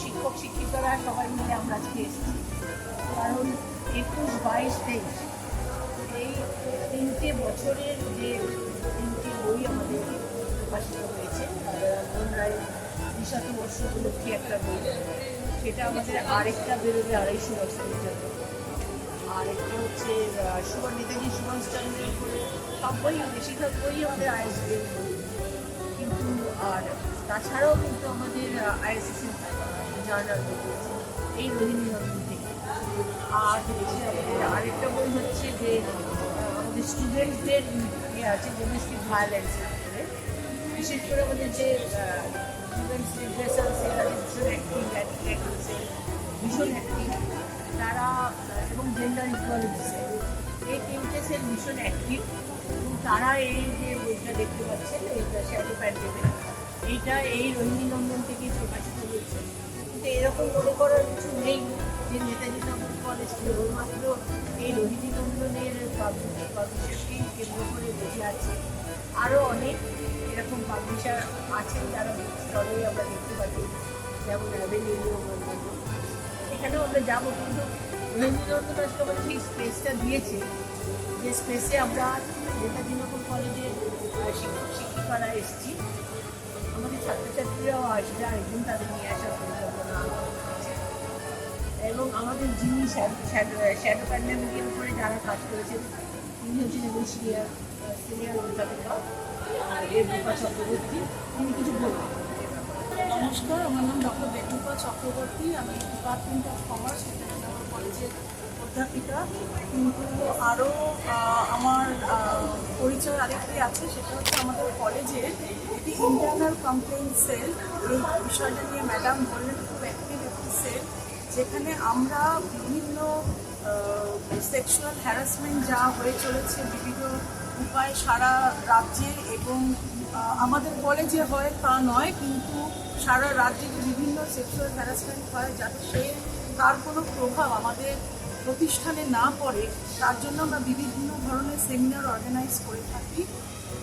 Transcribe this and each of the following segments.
শিক্ষক শিক্ষিকারা সবাই বাইশ তেইশ তিনটে বছরের যে তিনটি বই আমাদের প্রকাশিত হয়েছে রায়ের দ্বিশতবর্ষ উপলক্ষে একটা বই। সেটা আমাদের আরেকটা বেরোবে আড়াইশো বছরের জন্য। আর একটা হচ্ছে সুভাষ নেতাজি সুভাষচন্দ্রের উপরে সব বই বেশিরভাগ বই আমাদের আইএসবিএর বই। কিন্তু, আর তাছাড়াও কিন্তু আমাদের আইএসএসের জার্নাল এই রোহিণীনন্দন থেকে। আর আমাদের আরেকটা বই হচ্ছে যে আমাদের স্টুডেন্টদের ইয়ে আছে ডোমেস্টিক ভায়োলেন্স বিশেষ করে আমাদের যে স্টুডেন্টস রিপ্রেশন সেল ভীষণ অ্যাক্টিভ তারা এবং জেন্ডার ইকুয়ালিটি এই তিনটে সেল ভীষণ অ্যাক্টিভ তারা এই যে বইটা দেখতে পাচ্ছেন এইটা শ্যাডো প্যান্ডেমিক এইটা এই রোহিণী নন্দন থেকেই প্রকাশিত হয়েছে কিন্তু এরকম মনে করার কিছু নেই যে নেতাজি নগর কলেজ কেবলমাত্র এই রোহিণী নন্দনের পাবলিশারকেই কেন্দ্র করে বেঁচে আছে আরও অনেক এরকম পাবলিশার আছেন যারা স্থলেই আমরা দেখতে পাচ্ছি। যেমন অ্যাভেনিউ এখানেও আমরা যাব, কিন্তু রবীন্দ্রনাথ আমাদের ঠিক স্পেসটা দিয়েছে। যে স্পেসে আমরা নেতাজি নগর কলেজে শিক্ষক, শিক্ষিকারা এসেছি। আমাদের ছাত্রছাত্রীরাও আসবে আরেকদিন তাদের নিয়ে আসার পরিকল্পনা এবং আমাদের যিনি শ্যাডো প্যান্ডামিকের উপরে যারা কাজ করেছেন, তিনি হচ্ছেন এবং সিনিয়র নমস্কার, আমার নাম ডক্টর বেটুপা চক্রবর্তী, আমি ডিপার্টমেন্ট অফ কমার্স কলেজের অধ্যাপিকা। কিন্তু আরও আমার পরিচয় আরেকটি আছে, সেটা হচ্ছে আমাদের কলেজের একটি ইন্টারনাল কমপ্লেন সেল এই বিষয়টা নিয়ে ম্যাডাম বললেন, খুব অ্যাক্টিভ একটি সেল যেখানে আমরা বিভিন্ন সেক্সুয়াল হ্যারাসমেন্ট যা হয়ে চলেছে, বিভিন্ন উপায়ে সারা রাজ্যে এবং আমাদের কলেজে হয় তা নয়, কিন্তু সারা রাজ্যে বিভিন্ন সেক্সুয়াল হ্যারাসমেন্ট হয় যাতে সে তার কোনো প্রভাব আমাদের প্রতিষ্ঠানে না পড়ে, তার জন্য আমরা বিভিন্ন ধরনের সেমিনার অর্গানাইজ করে থাকি।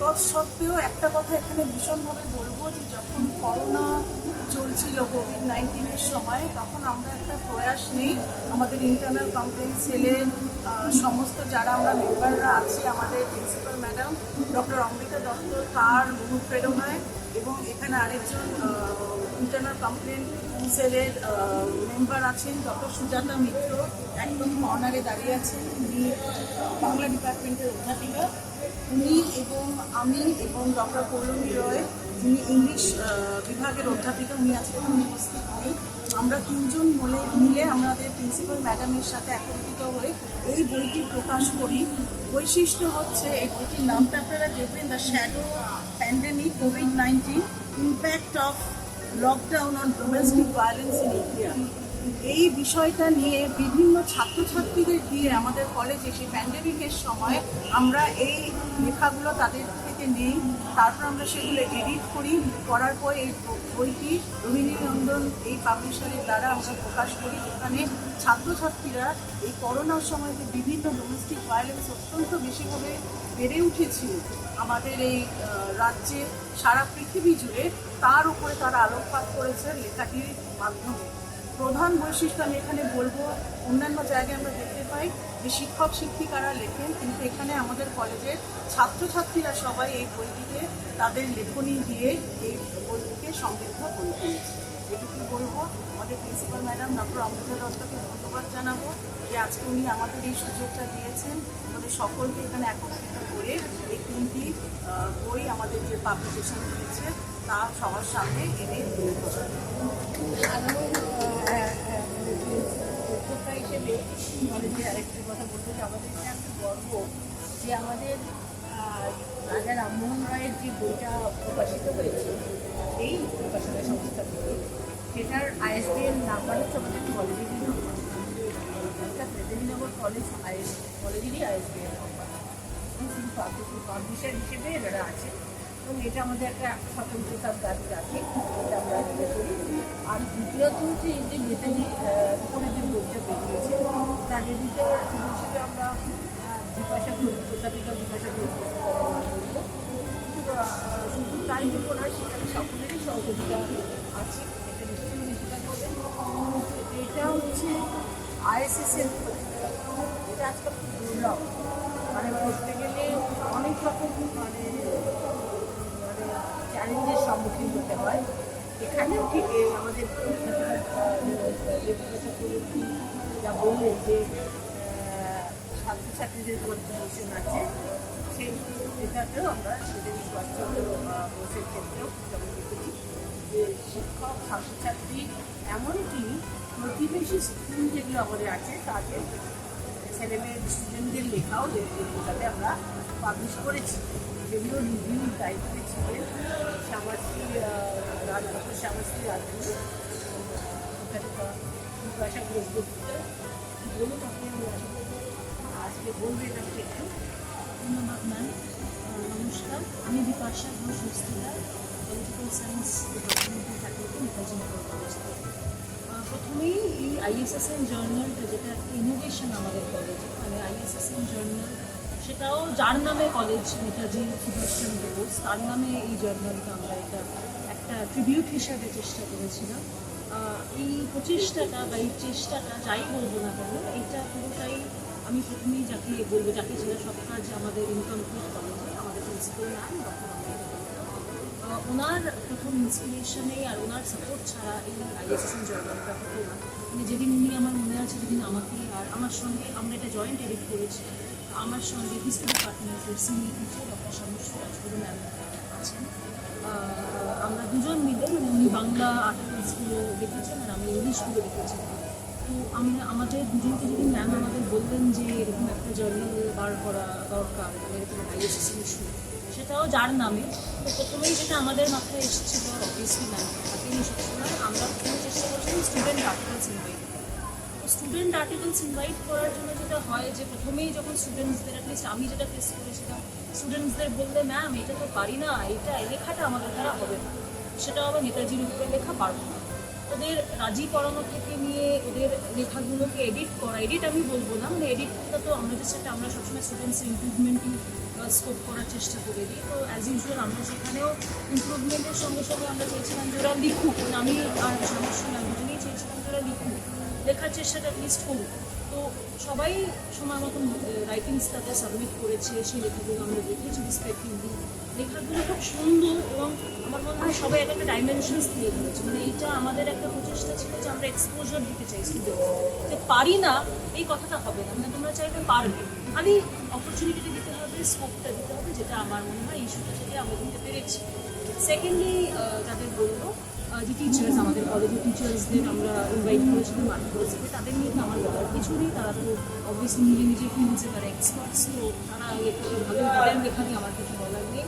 তৎসত্ত্বেও একটা কথা এখানে ভীষণভাবে বলব যে যখন করোনা চলছিল কোভিড নাইন্টিনের সময়, তখন আমরা একটা প্রয়াস নেই। আমাদের ইন্টারনাল কমপ্লেন সেলের সমস্ত যারা আমরা মেম্বাররা আছি, আমাদের principal madam doctor Amrita Dutta, তার অনুপ্রেরণায় এবং এখানে আরেকজন ইন্টারনাল কমপ্লেন সেলের মেম্বার আছেন ডক্টর সুজাতা মিত্র। একদম কর্নারে দাঁড়িয়ে আছেন উনি বাংলা ডিপার্টমেন্টের অধ্যাপিকা। উনি এবং আমি এবং ডক্টর পৌলমী রয় যিনি ইংলিশ বিভাগের অধ্যাপিকা, উনি আজকে উপস্থিত নেই। আমরা তিনজন মিলে মিলে আমাদের প্রিন্সিপাল ম্যাডামের সাথে একত্রিত হয়ে এই বইটি প্রকাশ করি। বৈশিষ্ট্য হচ্ছে, এই বইটির নামটা আপনারা দেখবেন the shadow pandemic COVID nineteen impact of lockdown on domestic violence in India এই বিষয়টা নিয়ে বিভিন্ন ছাত্রছাত্রীদের দিয়ে আমাদের কলেজে সেই প্যান্ডেমিকের সময় আমরা এই লেখাগুলো তাদের থেকে নেই তারপর আমরা সেগুলো এডিট করি। করার পর এই বইটি রোহিণী নন্দন এই পাবলিশারের দ্বারা আমরা প্রকাশ করি, যেখানে ছাত্রছাত্রীরা এই করোনার সময় যে বিভিন্ন ডোমেস্টিক ভায়োলেন্স অত্যন্ত বেশিভাবে বেড়ে উঠেছিল আমাদের এই রাজ্যে সারা পৃথিবী জুড়ে, তার উপরে তারা আলোকপাত করেছে লেখাটির মাধ্যমে। প্রধান বৈশিষ্ট্য আমি এখানে বলব, অন্যান্য জায়গায় আমরা দেখতে পাই যে শিক্ষক, শিক্ষিকারা লেখেন, কিন্তু এখানে আমাদের কলেজের ছাত্রছাত্রীরা সবাই এই বইটিকে তাদের লেখনী দিয়ে এই বইটিকে সমৃদ্ধ করে তুলেছে। এটুকু বলব, আমাদের প্রিন্সিপাল ম্যাডাম ডক্টর অমৃতা দত্তকে ধন্যবাদ জানাব যে আজকে উনি আমাদের এই সুযোগটা দিয়েছেন। আমাদের সকলকে এখানে একত্রিত করে এই তিনটি বই আমাদের যে পাবলিকেশন হয়েছে তা সবার সামনে এনে তুলে কলেজে আরেকটি কথা বলতে যে আমাদের এটা একটা গর্ব যে আমাদের রাজা রামমোহন রায়ের যে বইটা প্রকাশিত হয়েছে, এই প্রকাশনা সংস্থা থেকে সেটার আইএসবিএন নাম্বার হচ্ছে আমাদের নাম্বার। অর্থাৎ মেদিনীনগর কলেজ আইএস কলেজেরই আইএসবিএন নাম্বার। পাবলিশার হিসেবে এনারা আছে এবং এটা আমাদের একটা স্বতন্ত্রতার দাবি রাখে। দ্বিতীয়ত হচ্ছে এই যে নেতাজি উপরে যে বইটা বেরিয়েছে তার এডিটর হিসেবে আমরা বিপাশা ঘোষ প্রতাপিকা বিপাশা কিন্তু, শুধু তাই দেবো না সেখানে সকলেরই সহযোগিতা আছে এটা নিশ্চয়ই নিশ্চিত করবেন। এটা হচ্ছে আইএসএস এর এটা আজকাল খুব ব্লক মানে পড়তে গেলে অনেক রকম মানে মানে চ্যালেঞ্জের সম্মুখীন হতে হয়। এখানেও ঠিক আমাদের যা বললেন যে ছাত্রছাত্রীদের কন্ট্রিবিউশন আছে সেই এটাতেও আমরা সেদিন আহ, বোসের ক্ষেত্রেও যেমন দেখেছি যে শিক্ষক ছাত্রছাত্রী এমনকি প্রতিবেশী স্কুল যেগুলো আমাদের আছে তাদের ছেলেমেয়ে স্টুডেন্টদের লেখাও যাতে আমরা পাবলিশ করেছি। যেগুলো রিভিউ দায়িত্বে ছিলেন শ্যামাশ্রী রাজ ডক্টর শ্যামাশ্রী রাজগুরু বিপাশা ঘোষগুপ্ত বলুন আপনি আজকে বলবেন আপনি একটু ধন্যবাদ ম্যাম নমস্কার আমি বিপাশা ঘোষ হস্তিদার পলিটিক্যাল সায়েন্স ডিপার্টমেন্টের ফ্যাকাল্টি নেতাজি প্রথমেই এই আইএসএসএন জার্নালটা যেটা একটা ইনোভেশন আমাদের কলেজে মানে আইএসএসএন জার্নাল সেটাও যার নামে কলেজ নেতাজি সুভাষচন্দ্র বোস তার নামে এই জার্নালটা আমরা এটা একটা ট্রিবিউট হিসাবে চেষ্টা করেছিলাম এই প্রচেষ্টাটা বা এই চেষ্টাটা যাই বলব না কেন এটা পুরোটাই আমি প্রথমেই যাকে বলব, যাকে ছিল সব কাজ আমাদের ইনকমপ্লিট কলেজে আমাদের প্রিন্সিপাল ম্যাম ওনার প্রথম ইন্সপিরেশনে আর ওনার সাপোর্ট ছাড়া এই আইএসএসএন জার্নালটা হতো না মানে যেদিন উনি আমার মনে আছে যেদিন আমাকে আর আমার সঙ্গে আমরা এটা জয়েন্ট এডিট করেছি। আমার সঙ্গে হিস্ট্রি ডিপার্টমেন্টের সিনিয়র টিচার ডক্টর সমস্যা রাজগুরু ম্যাম আছেন। আমরা দুজন মিলে মানে উনি বাংলা লিখেছেন আর আমি ইংলিশগুলো লিখেছি তো আমাদের দুজনকে যদি ম্যাম আমাদের বললেন যে এরকম একটা জার্নাল বার করা দরকার মানে এরকম আইএসএসএন ইস্যু সেটাও যার নামে, তো প্রথমেই যেটা আমাদের মাথায় এসেছিল অবভিয়াসলি ম্যাম থাকেনি সবসময় আমরা প্রথমে চেষ্টা করছিলাম student articles student articles invite করার জন্য যেটা হয় যে প্রথমেই যখন স্টুডেন্টসদের অ্যাটলিস্ট আমি যেটা ফেস করেছিলাম স্টুডেন্টসদের বললে ম্যাম এটা তো পারি না, এটা লেখাটা আমাদের দ্বারা হবে না। সেটা আবার নেতাজির উপরে লেখা পারব না। ওদের রাজি করানো থেকে নিয়ে ওদের লেখাগুলোকে এডিট করা এডিট আমি বলব না মানে এডিটটা তো আমরা যে সেটা আমরা সবসময় স্টুডেন্টস ইমপ্রুভমেন্টই স্কোপ করার চেষ্টা করে দিই। তো অ্যাজ ইউজুয়াল আমরা সেখানেও ইমপ্রুভমেন্টের সঙ্গে সঙ্গে আমরা চেয়েছিলাম যে ওরা লিখুক। মানে আমি আর সমস্যা দুজনেই চেয়েছিলাম যে ওরা লিখুক। লেখার চেষ্টাটা লিস্ট করুক। তো সবাই সময় মতন রাইটিংস তাতে সাবমিট করেছে, সেই লেখাগুলো আমরা দেখেছি রেসপেক্টিভলি লেখাগুলো খুব সুন্দর এবং আমার মনে হয় সবাই একটা একটা ডাইমেনশনস দিয়ে দিয়েছে। মানে এইটা আমাদের একটা প্রচেষ্টা ছিল যে আমরা এক্সপোজার দিতে চাই স্টুডেন্ট যে পারি না, এই কথাটা হবে না। মানে তোমরা চাইলে পারবে। খালি অপরচুনিটিটা দিতে হবে স্কোপটা দিতে হবে, যেটা আমার মনে হয় ইস্যুটা থেকে আমরা দিতে পেরেছি। সেকেন্ডলি তাদের বলব যে টিচার্স আমাদের কলেজের টিচার্সদের আমরা ইনভাইট করেছিলাম আর্টিকেলসকে তাদের নিয়ে আমার বলার কিছু নেই তারা তো অবভিয়াসলি নিজে নিজে ফিল্ডসে তারা এক্সপার্টস তো তারা একটু ভালো বলেন নিয়ে আমার কিছু বলার নেই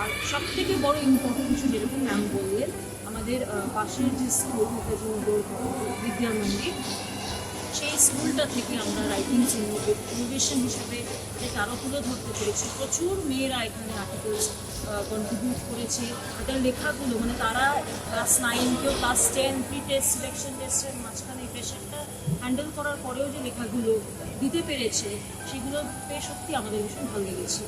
আর সব থেকে বড় ইম্পর্টেন্ট কিছু যেরকম ম্যাম বললেন, আমাদের পাশের যে স্কুল নেতাজি নগর বিদ্যা মন্দির সেই স্কুলটা থেকে আমরা রাইটিং চিহ্নকে ইনোভেশন হিসাবে যেটা আরও তুলে ধরতে পেরেছি। প্রচুর মেয়েরা এখানে আর্টিকেলস কন্ট্রিবিউট করেছে। তাদের লেখাগুলো মানে তারা ক্লাস নাইন কেউ class ten pre test selection টেস্টের মাঝখানে প্রেশারটা হ্যান্ডেল করার পরেও যে লেখাগুলো দিতে পেরেছে, সেগুলো পেয়ে সত্যি আমাদের ভীষণ ভালো লেগেছে।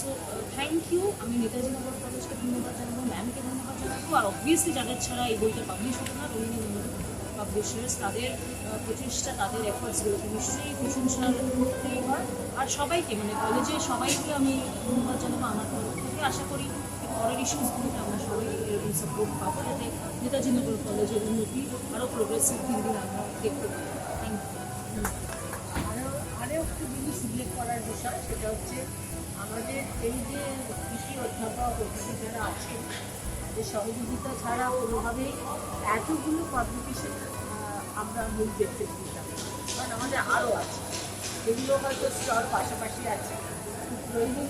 সো থ্যাংক ইউ আমি নেতাজি নগর কলেজকে ধন্যবাদ জানাব ম্যামকে ধন্যবাদ জানাব। আর অবভিয়াসলি যাদের ছাড়া এই বইটা পাবলিশ হতো না নন্দন পাবলিশার্স তাদের প্রচেষ্টা তাদের এফার্টসগুলোকে নিশ্চয়ই প্রশংসা করতেই হয় আর সবাইকে মানে কলেজে সবাইকে আমি ধন্যবাদ জানাব আমার তরফ থেকে। আশা করি পরের ইস্যুসগুলোতে আমরা সবাই এরকম সাপোর্ট পাবো, যাতে নেতাজি নগর কলেজের উন্নতি আরও প্রোগ্রেসিভ দিন দিন আমরা দেখতে পাই। থ্যাংক ইউ আরও একটু জিনিস উল্লেখ করার বিষয়, সেটা হচ্ছে আমাদের এই যে কৃষি অধ্যাপক অধ্যাপক যারা আছেন তাদের সহযোগিতা ছাড়া কোনোভাবেই এতগুলো পাবলিকেশন আমরা মূল দেখতে পেতাম না। কারণ আমাদের আরও আছে। এগুলো হয়তো স্তর পাশাপাশি আছে।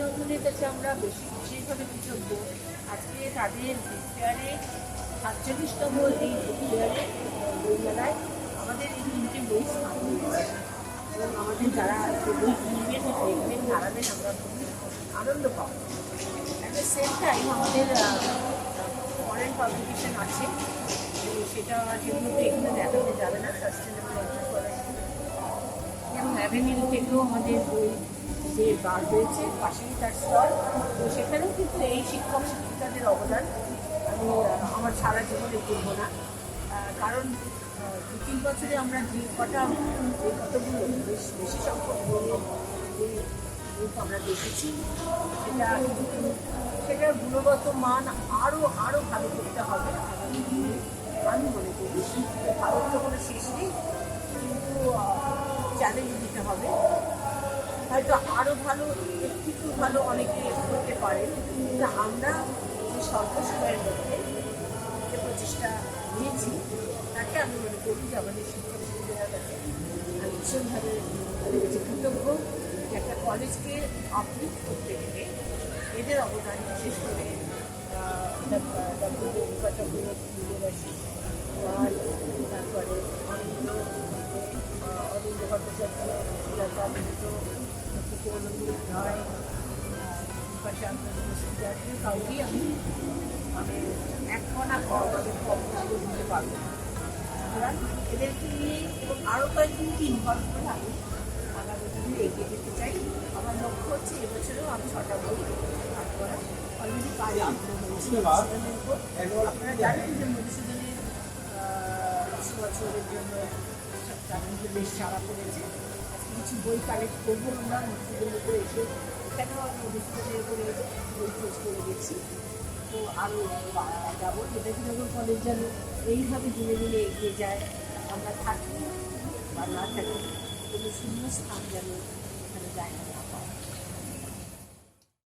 নন্দনের কাছে আমরা বেশি বিশেষভাবে কৃতজ্ঞ আজকে তাদের ফেয়ারে সাতচল্লিশতম এই ফেয়ারে বইমেলায় আমাদের এই তিনটে বই এবং আমাদের যারা বই কিনবেন, দেখবেন হারাবেন আমরা খুবই আনন্দ পাবো। অ্যাট দ্য সেম টাইম আমাদের ফরেন পাবলিকেশন আছে সেটা যেগুলোতে এখানে দেখাতে যাবে না সাস্টেনেবল অ্যাভিনিউ থেকেও আমাদের বই যে বার হয়েছে, পাশেই তার স্তর তো সেখানেও কিন্তু এই শিক্ষক শিক্ষিকাদের অবদান আমি আমার সারা জীবনে ভুলব না। কারণ দু তিন বছরে আমরা যে কটা যে কতগুলো, বেশ বেশি সংখ্যক বইয়ের রূপ আমরা দেখেছি। সেটা সেটার গুণগত মান আরও আরও ভালো করতে হবে। আমি মনে করি ভারত তো কোনো শেষ নেই, কিন্তু চ্যালেঞ্জ দিতে হবে। হয়তো আরও ভালো, একটু ভালো অনেকে করতে পারে, কিন্তু আমরা এই স্বল্প সময়ের মধ্যে যে প্রচেষ্টা নিয়েছি, তাকে আমি মনে করি যে আমাদের শিক্ষক শিক্ষিকার কাছে ভীষণভাবে কৃতজ্ঞ। যে একটা কলেজকে আপলিফ করতে গেলে এদের অবদান বিশেষ করে তারপরে অনিন্দ অনিন্দ পাশে কাউকেই আমি মানে এক কণা কর্মসূচি দিতে পারব এদেরকে নিয়ে এবং আরও কয়েকজনকে ইনভলভ করে আমি আগামী দিনে এগিয়ে যেতে চাই আমার লক্ষ্য হচ্ছে এবছরেও আমি ছটা বই পাঠ করা অলরেডি কাজ। আপনারা জানেন যে মধুসূদনের একশো বছরের জন্য তার বেশ সারা পড়েছে। কিছু বই কালেক্ট করব আমরা মধুসূদনের উপরে এসে। এখানেও আমি মধুসূদনের উপরে বই খোঁজ করে গেছি তো আরও যাব। নেতাজিনগর কলেজ যেন এইভাবে দিনে দিনে এগিয়ে যায় আমরা থাকি বা না থাকি কোনো শূন্য স্থান যেন এখানে যায় না পাওয়া